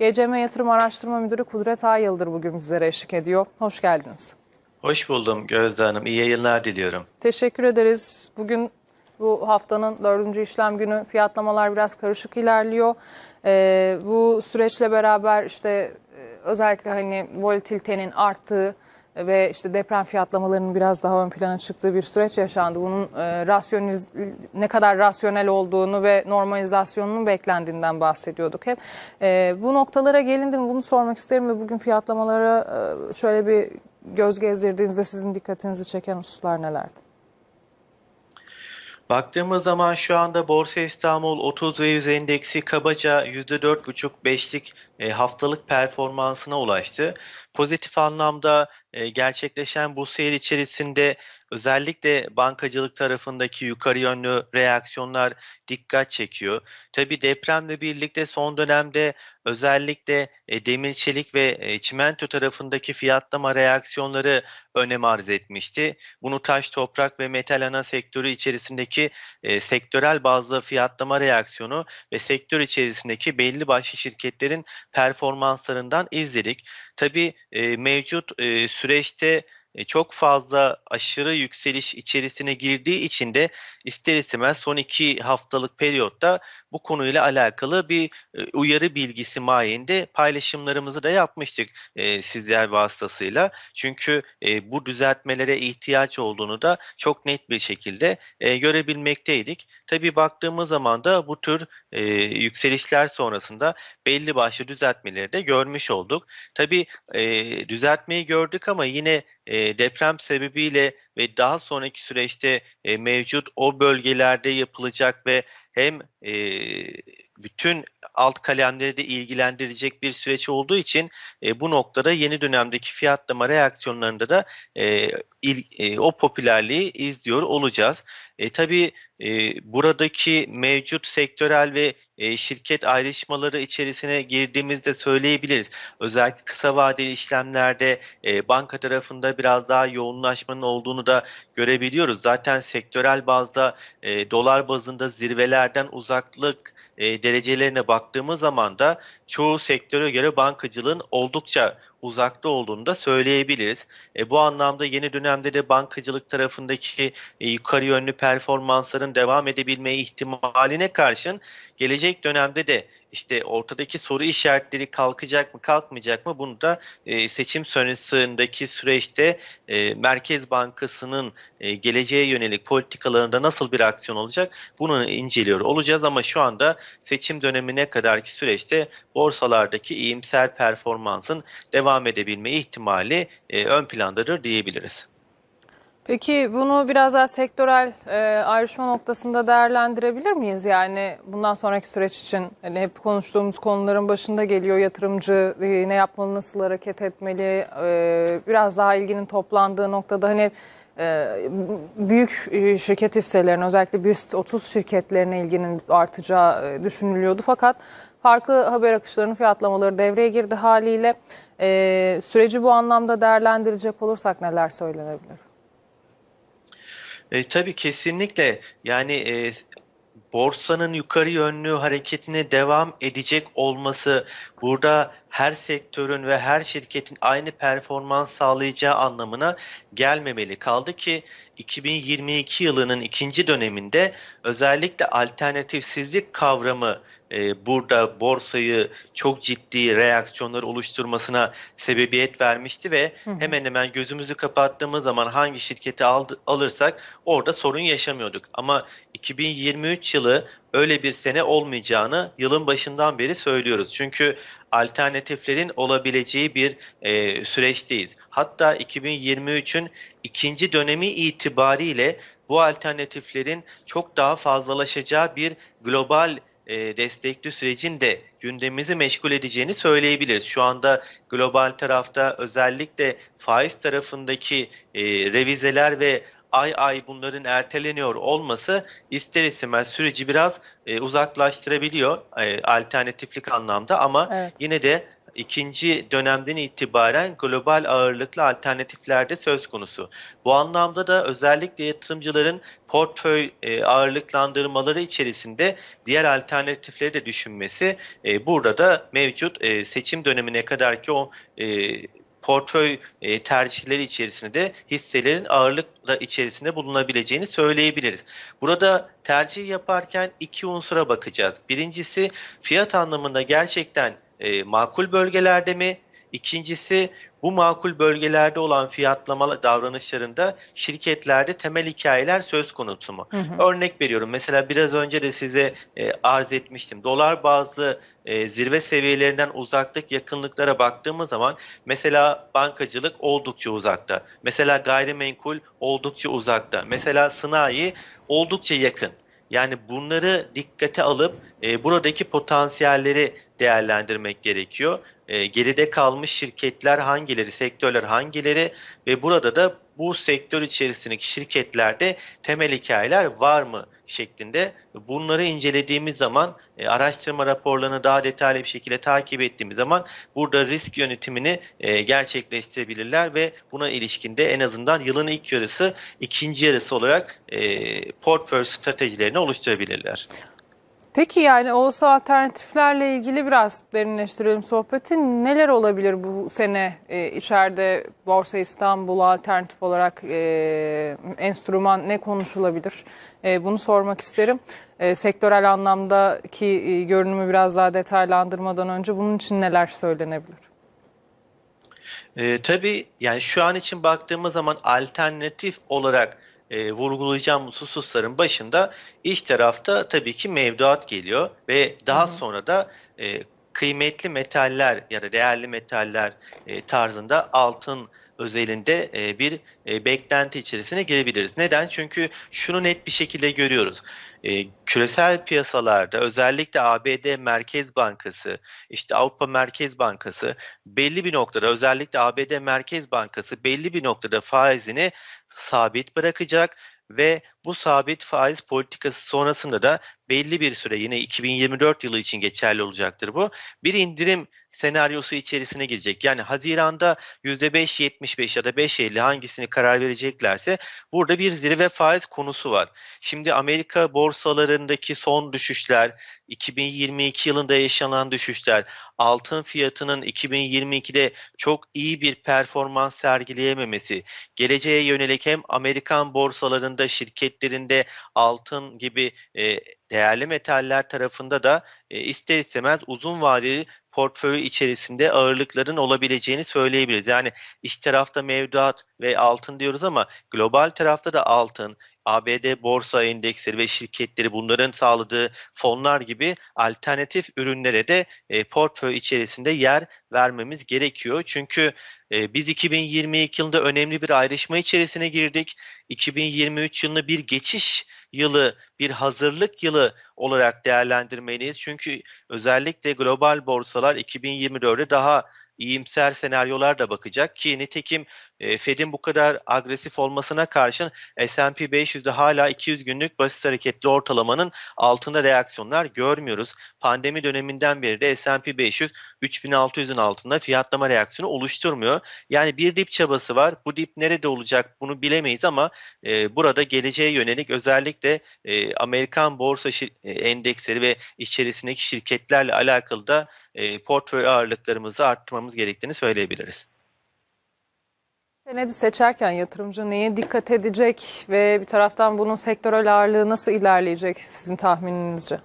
GCM Yatırım Araştırma Müdürü Kudret Ayıldır bugün bizlere eşlik ediyor. Hoş geldiniz. Hoş buldum Gözde Hanım. İyi yayınlar diliyorum. Teşekkür ederiz. Bugün bu haftanın dördüncü işlem günü fiyatlamalar biraz karışık ilerliyor. Ee, bu süreçle beraber işte e, özellikle hani volatilitenin arttığı ve işte deprem fiyatlamalarının biraz daha ön plana çıktığı bir süreç yaşandı. Bunun e, rasyoniz, ne kadar rasyonel olduğunu ve normalizasyonunun beklendiğinden bahsediyorduk hep. E, bu noktalara gelindi mi bunu sormak isterim ve bugün fiyatlamalara e, şöyle bir göz gezdirdiğinizde sizin dikkatinizi çeken hususlar nelerdi? Baktığımız zaman şu anda Borsa İstanbul 30 ve 100 endeksi kabaca %4,5-5'lik e, haftalık performansına ulaştı. Pozitif anlamda e, gerçekleşen bu seyir içerisinde özellikle bankacılık tarafındaki yukarı yönlü reaksiyonlar dikkat çekiyor. Tabi depremle birlikte son dönemde özellikle e, demir çelik ve e, çimento tarafındaki fiyatlama reaksiyonları önem arz etmişti. Bunu taş, toprak ve metal ana sektörü içerisindeki e, sektörel bazlı fiyatlama reaksiyonu ve sektör içerisindeki belli başlı şirketlerin performanslarından izledik. Tabii e, mevcut e, süreçte e, çok fazla aşırı yükseliş içerisine girdiği için de ister istemez son iki haftalık periyotta bu konuyla alakalı bir e, uyarı bilgisi mahiyinde paylaşımlarımızı da yapmıştık e, sizler vasıtasıyla. Çünkü e, bu düzeltmelere ihtiyaç olduğunu da çok net bir şekilde e, görebilmekteydik. Tabii baktığımız zaman da bu tür e, yükselişler sonrasında belli başlı düzeltmeleri de görmüş olduk. Tabii e, düzeltmeyi gördük ama yine e, deprem sebebiyle ve daha sonraki süreçte e, mevcut o bölgelerde yapılacak ve hem e, bütün alt kalemleri de ilgilendirecek bir süreç olduğu için e, bu noktada yeni dönemdeki fiyatlama reaksiyonlarında da e, il, e, o popülerliği izliyor olacağız. E, tabii e, buradaki mevcut sektörel ve e, şirket ayrışmaları içerisine girdiğimizde söyleyebiliriz. Özellikle kısa vadeli işlemlerde e, banka tarafında biraz daha yoğunlaşmanın olduğunu da görebiliyoruz. Zaten sektörel bazda e, dolar bazında zirvelerden uzaklık e, derecelerine baktığımız zaman da çoğu sektöre göre bankacılığın oldukça uzakta olduğunu da söyleyebiliriz. E, bu anlamda yeni dönemde de bankacılık tarafındaki e, yukarı yönlü performansların devam edebilme ihtimaline karşın gelecek dönemde de işte ortadaki soru işaretleri kalkacak mı kalkmayacak mı bunu da e, seçim sonrasındaki süreçte e, Merkez Bankası'nın e, geleceğe yönelik politikalarında nasıl bir aksiyon olacak bunu inceliyor olacağız ama şu anda seçim dönemine kadarki süreçte borsalardaki iyimser performansın devam edebilme ihtimali e, ön plandadır diyebiliriz. Peki bunu biraz daha sektörel e, ayrışma noktasında değerlendirebilir miyiz? Yani bundan sonraki süreç için hani hep konuştuğumuz konuların başında geliyor yatırımcı e, ne yapmalı, nasıl hareket etmeli? E, biraz daha ilginin toplandığı noktada hani e, büyük e, şirket hisselerine özellikle BIST 30 şirketlerine ilginin artacağı e, düşünülüyordu. Fakat farklı haber akışlarının fiyatlamaları devreye girdi haliyle. E, süreci bu anlamda değerlendirecek olursak neler söylenebilir? E, tabii kesinlikle. Yani e, borsanın yukarı yönlü hareketine devam edecek olması burada her sektörün ve her şirketin aynı performans sağlayacağı anlamına gelmemeli. Kaldı ki 2022 yılının ikinci döneminde özellikle alternatifsizlik kavramı e, burada borsayı çok ciddi reaksiyonlar oluşturmasına sebebiyet vermişti ve hı hemen hemen gözümüzü kapattığımız zaman hangi şirketi aldı, alırsak orada sorun yaşamıyorduk. Ama 2023 yılı öyle bir sene olmayacağını yılın başından beri söylüyoruz. Çünkü alternatiflerin olabileceği bir e, süreçteyiz. Hatta 2023'ün ikinci dönemi itibariyle bu alternatiflerin çok daha fazlalaşacağı bir global e, destekli sürecin de gündemimizi meşgul edeceğini söyleyebiliriz. Şu anda global tarafta özellikle faiz tarafındaki e, revizeler ve ay ay bunların erteleniyor olması ister istemez süreci biraz e, uzaklaştırabiliyor e, alternatiflik anlamda ama evet. yine de ikinci dönemden itibaren global ağırlıklı alternatiflerde söz konusu. Bu anlamda da özellikle yatırımcıların portföy e, ağırlıklandırmaları içerisinde diğer alternatifleri de düşünmesi e, burada da mevcut e, seçim dönemine kadar ki o e, portföy e, tercihleri içerisinde de hisselerin ağırlıkla içerisinde bulunabileceğini söyleyebiliriz. Burada tercih yaparken iki unsura bakacağız. Birincisi fiyat anlamında gerçekten e, makul bölgelerde mi? İkincisi bu makul bölgelerde olan fiyatlama davranışlarında şirketlerde temel hikayeler söz konusu mu? Hı hı. Örnek veriyorum. Mesela biraz önce de size e, arz etmiştim. Dolar bazlı e, zirve seviyelerinden uzaklık yakınlıklara baktığımız zaman mesela bankacılık oldukça uzakta. Mesela gayrimenkul oldukça uzakta. Mesela sanayi oldukça yakın. Yani bunları dikkate alıp e, buradaki potansiyelleri değerlendirmek gerekiyor. E, geride kalmış şirketler hangileri, sektörler hangileri ve burada da bu sektör içerisindeki şirketlerde temel hikayeler var mı şeklinde bunları incelediğimiz zaman e, araştırma raporlarını daha detaylı bir şekilde takip ettiğimiz zaman burada risk yönetimini e, gerçekleştirebilirler ve buna ilişkinde en azından yılın ilk yarısı ikinci yarısı olarak e, portföy stratejilerini oluşturabilirler. Peki yani olası alternatiflerle ilgili biraz derinleştirelim sohbeti. Neler olabilir bu sene e, içeride Borsa İstanbul alternatif olarak e, enstrüman ne konuşulabilir? E, bunu sormak isterim. E, sektörel anlamdaki e, görünümü biraz daha detaylandırmadan önce bunun için neler söylenebilir? E, tabii yani şu an için baktığımız zaman alternatif olarak e, vurgulayacağım hususların başında iç tarafta tabii ki mevduat geliyor ve daha Hı hı. sonra da e, kıymetli metaller ya da değerli metaller e, tarzında altın özelinde e, bir e, beklenti içerisine girebiliriz. Neden? Çünkü şunu net bir şekilde görüyoruz. E, küresel piyasalarda özellikle ABD Merkez Bankası, işte Avrupa Merkez Bankası belli bir noktada özellikle ABD Merkez Bankası belli bir noktada faizini sabit bırakacak ve bu sabit faiz politikası sonrasında da belli bir süre yine 2024 yılı için geçerli olacaktır bu. Bir indirim senaryosu içerisine girecek. Yani Haziran'da %5.75 ya da 5.50 hangisini karar vereceklerse burada bir zirve faiz konusu var. Şimdi Amerika borsalarındaki son düşüşler, 2022 yılında yaşanan düşüşler, altın fiyatının 2022'de çok iyi bir performans sergileyememesi, geleceğe yönelik hem Amerikan borsalarında, şirketlerinde altın gibi e, değerli metaller tarafında da e, ister istemez uzun vadeli portföy içerisinde ağırlıkların olabileceğini söyleyebiliriz. Yani iç tarafta mevduat ve altın diyoruz ama global tarafta da altın, ABD borsa endeksleri ve şirketleri bunların sağladığı fonlar gibi alternatif ürünlere de e, portföy içerisinde yer vermemiz gerekiyor. Çünkü e, biz 2022 yılında önemli bir ayrışma içerisine girdik. 2023 yılını bir geçiş yılı, bir hazırlık yılı olarak değerlendirmeliyiz. Çünkü özellikle global borsalar 2024'e daha iyimser senaryolar da bakacak ki nitekim e, Fed'in bu kadar agresif olmasına karşın S&P 500'de hala 200 günlük basit hareketli ortalamanın altında reaksiyonlar görmüyoruz. Pandemi döneminden beri de S&P 500 3600'ün altında fiyatlama reaksiyonu oluşturmuyor. Yani bir dip çabası var. Bu dip nerede olacak bunu bilemeyiz ama e, burada geleceğe yönelik özellikle e, Amerikan borsa e, endeksleri ve içerisindeki şirketlerle alakalı da e, portföy ağırlıklarımızı arttırmamız gerektiğini söyleyebiliriz. Senedi seçerken yatırımcı neye dikkat edecek ve bir taraftan bunun sektörel ağırlığı nasıl ilerleyecek sizin tahmininizce?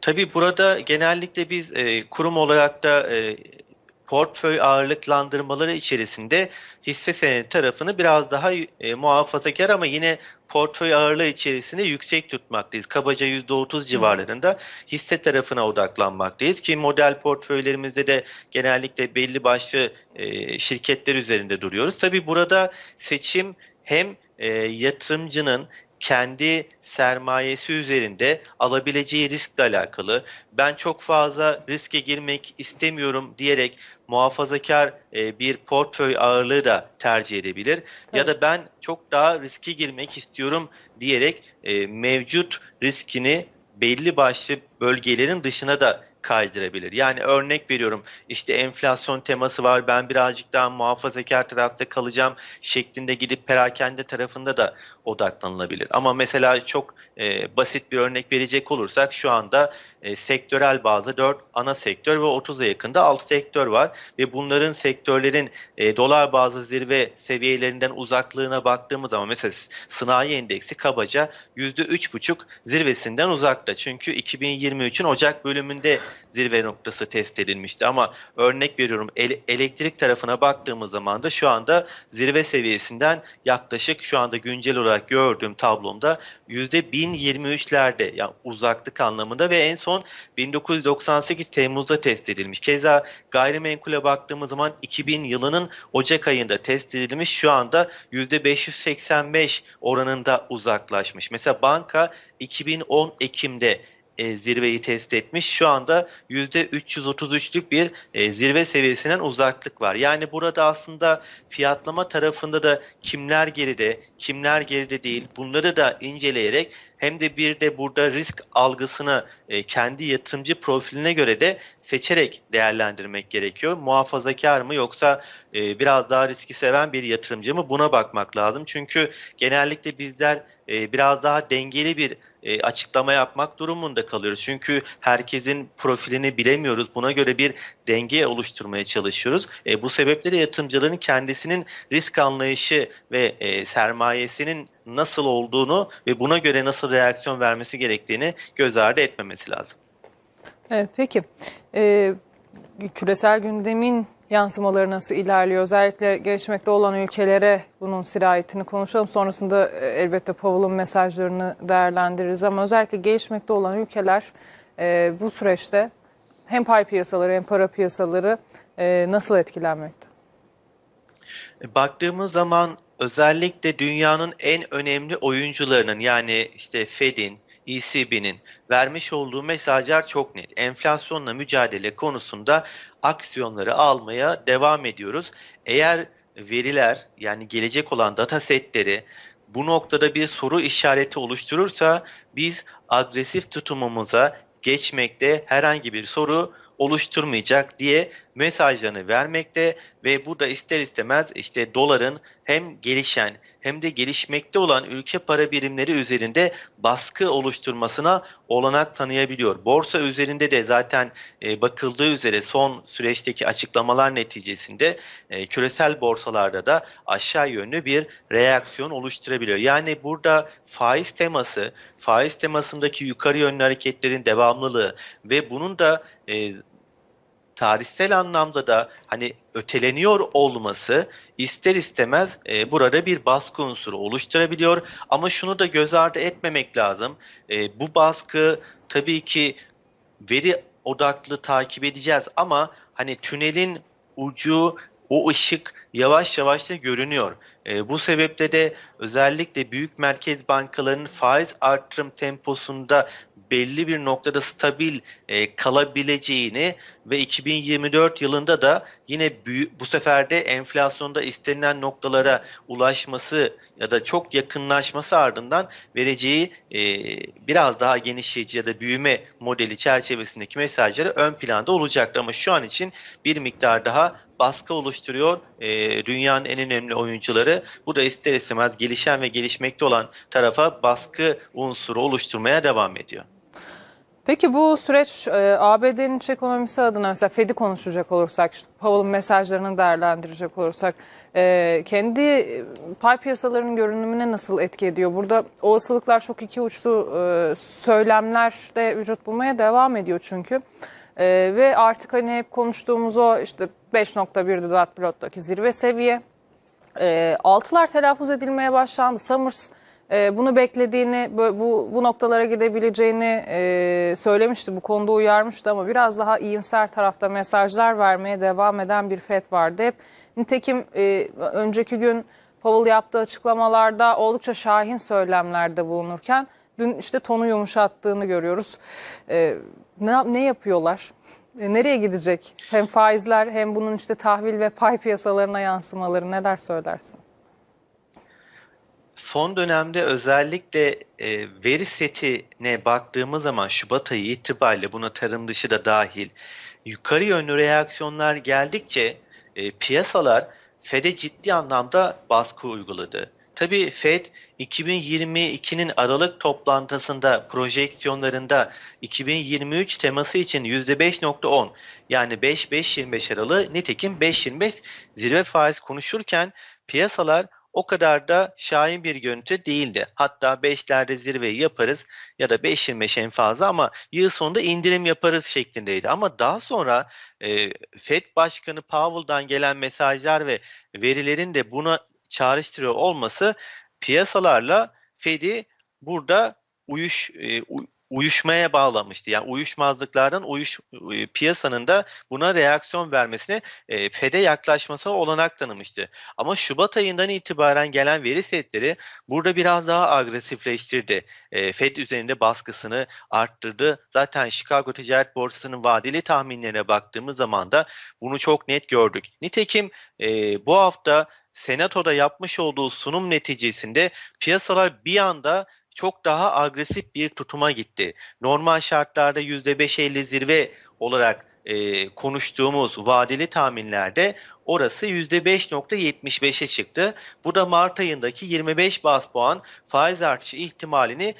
Tabii burada genellikle biz e, kurum olarak da e, portföy ağırlıklandırmaları içerisinde hisse senedi tarafını biraz daha e, muhafazakar ama yine portföy ağırlığı içerisinde yüksek tutmaktayız. Kabaca %30 civarlarında hisse tarafına odaklanmaktayız ki model portföylerimizde de genellikle belli başlı e, şirketler üzerinde duruyoruz. Tabii burada seçim hem e, yatırımcının kendi sermayesi üzerinde alabileceği riskle alakalı. Ben çok fazla riske girmek istemiyorum diyerek muhafazakar e, bir portföy ağırlığı da tercih edebilir. Ya da ben çok daha riske girmek istiyorum diyerek e, mevcut riskini belli başlı bölgelerin dışına da kaydırabilir. Yani örnek veriyorum işte enflasyon teması var ben birazcık daha muhafazakar tarafta kalacağım şeklinde gidip perakende tarafında da odaklanılabilir. Ama mesela çok e, basit bir örnek verecek olursak şu anda e, sektörel bazı 4 ana sektör ve 30'a yakında alt sektör var ve bunların sektörlerin e, dolar bazı zirve seviyelerinden uzaklığına baktığımız zaman mesela sanayi endeksi kabaca %3,5 zirvesinden uzakta. Çünkü 2023'ün Ocak bölümünde zirve noktası test edilmişti ama örnek veriyorum ele- elektrik tarafına baktığımız zaman da şu anda zirve seviyesinden yaklaşık şu anda güncel olarak gördüğüm tablomda %1023'lerde yani uzaklık anlamında ve en son 1998 Temmuz'da test edilmiş. Keza gayrimenkule baktığımız zaman 2000 yılının Ocak ayında test edilmiş şu anda %585 oranında uzaklaşmış. Mesela banka 2010 Ekim'de e, zirveyi test etmiş. Şu anda %333'lük bir e, zirve seviyesinden uzaklık var. Yani burada aslında fiyatlama tarafında da kimler geride, kimler geride değil bunları da inceleyerek hem de bir de burada risk algısını e, kendi yatırımcı profiline göre de seçerek değerlendirmek gerekiyor. Muhafazakar mı yoksa e, biraz daha riski seven bir yatırımcı mı buna bakmak lazım. Çünkü genellikle bizler e, biraz daha dengeli bir e, açıklama yapmak durumunda kalıyoruz. Çünkü herkesin profilini bilemiyoruz. Buna göre bir denge oluşturmaya çalışıyoruz. E, bu sebeple yatırımcıların kendisinin risk anlayışı ve e, sermayesinin nasıl olduğunu ve buna göre nasıl reaksiyon vermesi gerektiğini göz ardı etmemesi lazım. Evet, peki. Ee, küresel gündemin yansımaları nasıl ilerliyor? Özellikle gelişmekte olan ülkelere bunun sirayetini konuşalım. Sonrasında e, elbette Powell'ın mesajlarını değerlendiririz ama özellikle gelişmekte olan ülkeler e, bu süreçte hem pay piyasaları hem para piyasaları e, nasıl etkilenmekte? E, Baktığımız zaman özellikle dünyanın en önemli oyuncularının yani işte Fed'in, ECB'nin vermiş olduğu mesajlar çok net. Enflasyonla mücadele konusunda aksiyonları almaya devam ediyoruz. Eğer veriler yani gelecek olan data setleri bu noktada bir soru işareti oluşturursa biz agresif tutumumuza geçmekte herhangi bir soru oluşturmayacak diye mesajlarını vermekte ve burada ister istemez işte doların hem gelişen hem de gelişmekte olan ülke para birimleri üzerinde baskı oluşturmasına olanak tanıyabiliyor. Borsa üzerinde de zaten e, bakıldığı üzere son süreçteki açıklamalar neticesinde e, küresel borsalarda da aşağı yönlü bir reaksiyon oluşturabiliyor. Yani burada faiz teması, faiz temasındaki yukarı yönlü hareketlerin devamlılığı ve bunun da e, tarihsel anlamda da hani öteleniyor olması ister istemez e, burada bir baskı unsuru oluşturabiliyor. Ama şunu da göz ardı etmemek lazım. E, bu baskı tabii ki veri odaklı takip edeceğiz ama hani tünelin ucu o ışık yavaş yavaş da görünüyor. E, bu sebeple de özellikle büyük merkez bankalarının faiz artırım temposunda belli bir noktada stabil e, kalabileceğini ve 2024 yılında da yine büyük, bu sefer de enflasyonda istenilen noktalara ulaşması ya da çok yakınlaşması ardından vereceği e, biraz daha genişleyici ya da büyüme modeli çerçevesindeki mesajları ön planda olacaktır. Ama şu an için bir miktar daha baskı oluşturuyor e, dünyanın en önemli oyuncuları. Bu da ister istemez gelişen ve gelişmekte olan tarafa baskı unsuru oluşturmaya devam ediyor. Peki bu süreç e, ABD'nin iç ekonomisi adına mesela Fed'i konuşacak olursak, işte Powell'ın mesajlarını değerlendirecek olursak e, kendi pay piyasalarının görünümüne nasıl etki ediyor? Burada olasılıklar çok iki uçlu e, söylemler de vücut bulmaya devam ediyor çünkü. E, ve artık hani hep konuştuğumuz o işte 5.1'di dot pilottaki zirve seviye. E, altılar telaffuz edilmeye başlandı. Summers e, bunu beklediğini, bu, bu noktalara gidebileceğini e, söylemişti. Bu konuda uyarmıştı ama biraz daha iyimser tarafta mesajlar vermeye devam eden bir FED vardı hep. Nitekim e, önceki gün Powell yaptığı açıklamalarda oldukça şahin söylemlerde bulunurken dün işte tonu yumuşattığını görüyoruz. E, ne, ne yapıyorlar? E, nereye gidecek? Hem faizler hem bunun işte tahvil ve pay piyasalarına yansımaları neler söylersiniz? son dönemde özellikle e, veri setine baktığımız zaman Şubat ayı itibariyle buna tarım dışı da dahil yukarı yönlü reaksiyonlar geldikçe e, piyasalar Fed'e ciddi anlamda baskı uyguladı. Tabii Fed 2022'nin Aralık toplantısında projeksiyonlarında 2023 teması için %5.10 yani 5-5.25 aralığı nitekim 5.25 zirve faiz konuşurken piyasalar o kadar da şahin bir görüntü değildi. Hatta 5'lerde zirveyi yaparız ya da 5.25 en fazla ama yıl sonunda indirim yaparız şeklindeydi. Ama daha sonra e, Fed Başkanı Powell'dan gelen mesajlar ve verilerin de buna çağrıştırıyor olması piyasalarla Fed'i burada uyuş e, uyuşmaya bağlamıştı. Yani uyuşmazlıklardan uyuş e, piyasanın da buna reaksiyon vermesine e, Fed'e yaklaşması olanak tanımıştı. Ama Şubat ayından itibaren gelen veri setleri burada biraz daha agresifleştirdi. E, Fed üzerinde baskısını arttırdı. Zaten Chicago Ticaret Borsası'nın vadeli tahminlerine baktığımız zaman da bunu çok net gördük. Nitekim e, bu hafta Senato'da yapmış olduğu sunum neticesinde piyasalar bir anda çok daha agresif bir tutuma gitti. Normal şartlarda %5.50 zirve olarak e, konuştuğumuz vadeli tahminlerde orası %5.75'e çıktı. Bu da Mart ayındaki 25 bas puan faiz artışı ihtimalini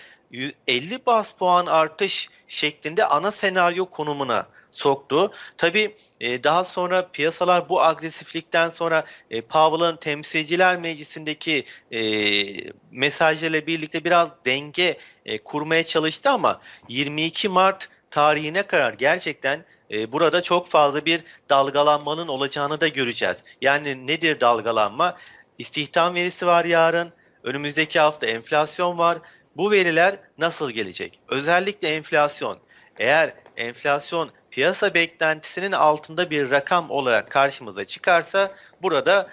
50 bas puan artış şeklinde ana senaryo konumuna soktu. Tabii e, daha sonra piyasalar bu agresiflikten sonra e, Powell'ın temsilciler meclisindeki e, mesajlarıyla birlikte biraz denge e, kurmaya çalıştı ama 22 Mart tarihine kadar gerçekten e, burada çok fazla bir dalgalanmanın olacağını da göreceğiz. Yani nedir dalgalanma? İstihdam verisi var yarın. Önümüzdeki hafta enflasyon var. Bu veriler nasıl gelecek? Özellikle enflasyon. Eğer enflasyon piyasa beklentisinin altında bir rakam olarak karşımıza çıkarsa burada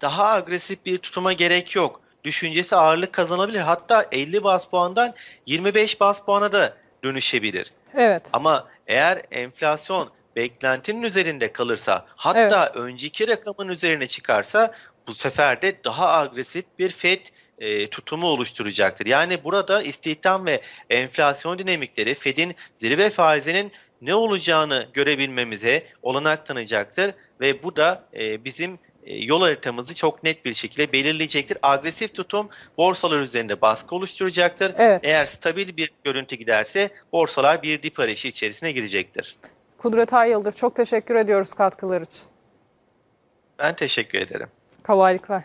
daha agresif bir tutuma gerek yok. Düşüncesi ağırlık kazanabilir. Hatta 50 bas puandan 25 bas puana da dönüşebilir. Evet. Ama eğer enflasyon beklentinin üzerinde kalırsa hatta önceki rakamın üzerine çıkarsa bu sefer de daha agresif bir FED e, tutumu oluşturacaktır. Yani burada istihdam ve enflasyon dinamikleri Fed'in zirve faizinin ne olacağını görebilmemize olanak tanıyacaktır ve bu da e, bizim e, yol haritamızı çok net bir şekilde belirleyecektir. Agresif tutum borsalar üzerinde baskı oluşturacaktır. Evet. Eğer stabil bir görüntü giderse borsalar bir dip arayışı içerisine girecektir. Kudret Ay Yıldır çok teşekkür ediyoruz katkılar için. Ben teşekkür ederim. Kolaylıklar.